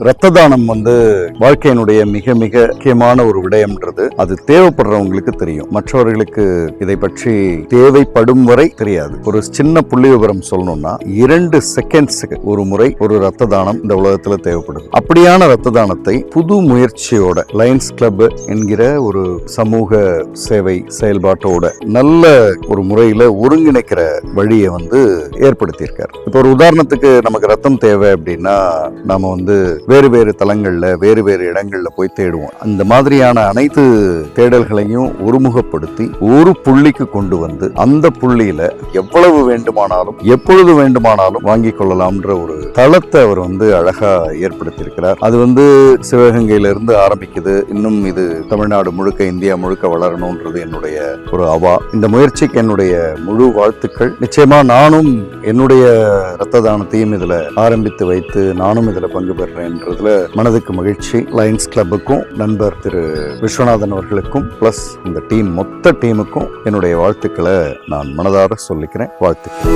ரத்த தானம் வந்து வாழ்க்கையினுடைய மிக மிக முக்கியமான ஒரு விடயம்ன்றது. அது தேவைப்படுறவங்களுக்கு தெரியும். மற்றவர்களுக்கு இதை பற்றி தேவைப்படும் வரை தெரியாது. ஒரு சின்ன புள்ளி விவரம் சொல்லணும்னா இரண்டு செகண்ட்ஸுக்கு ஒரு முறை ஒரு ரத்த தானம் இந்த உலகத்தில் தேவைப்படுது. அப்படியான ரத்த தானத்தை புது முயற்சியோட லயன்ஸ் கிளப் என்கிற ஒரு சமூக சேவை செயல்பாட்டோட நல்ல ஒரு முறையில் ஒருங்கிணைக்கிற வழியை வந்து ஏற்படுத்தியிருக்கார். இப்போ ஒரு உதாரணத்துக்கு நமக்கு ரத்தம் தேவை அப்படின்னா நம்ம வந்து வேறு வேறு தளங்களில் வேறு வேறு இடங்களில் போய் தேடுவோம். அந்த மாதிரியான அனைத்து தேடல்களையும் ஒருமுகப்படுத்தி ஒரு புள்ளிக்கு கொண்டு வந்து அந்த புள்ளியில எவ்வளவு வேண்டுமானாலும் எப்பொழுது வேண்டுமானாலும் வாங்கி கொள்ளலாம்ன்ற ஒரு தளத்தை அவர் வந்து அழகா ஏற்படுத்தியிருக்கிறார். அது வந்து சிவகங்கையிலிருந்து ஆரம்பிக்குது. இன்னும் இது தமிழ்நாடு முழுக்க இந்தியா முழுக்க வளரணும்ன்றது என்னுடைய ஒரு அவா. இந்த முயற்சிக்கு என்னுடைய முழு வாழ்த்துக்கள். நிச்சயமா நானும் என்னுடைய ரத்த தானத்தையும் இதுல ஆரம்பித்து வைத்து நானும் இதுல பங்கு அப்படின்றதுல மனதுக்கு மகிழ்ச்சி. லயன்ஸ் கிளப்புக்கும் நண்பர் திரு விஸ்வநாதன் அவர்களுக்கும் பிளஸ் இந்த டீம் மொத்த டீமுக்கும் என்னுடைய வாழ்த்துக்களை நான் மனதார சொல்லிக்கிறேன். வாழ்த்துக்கள்.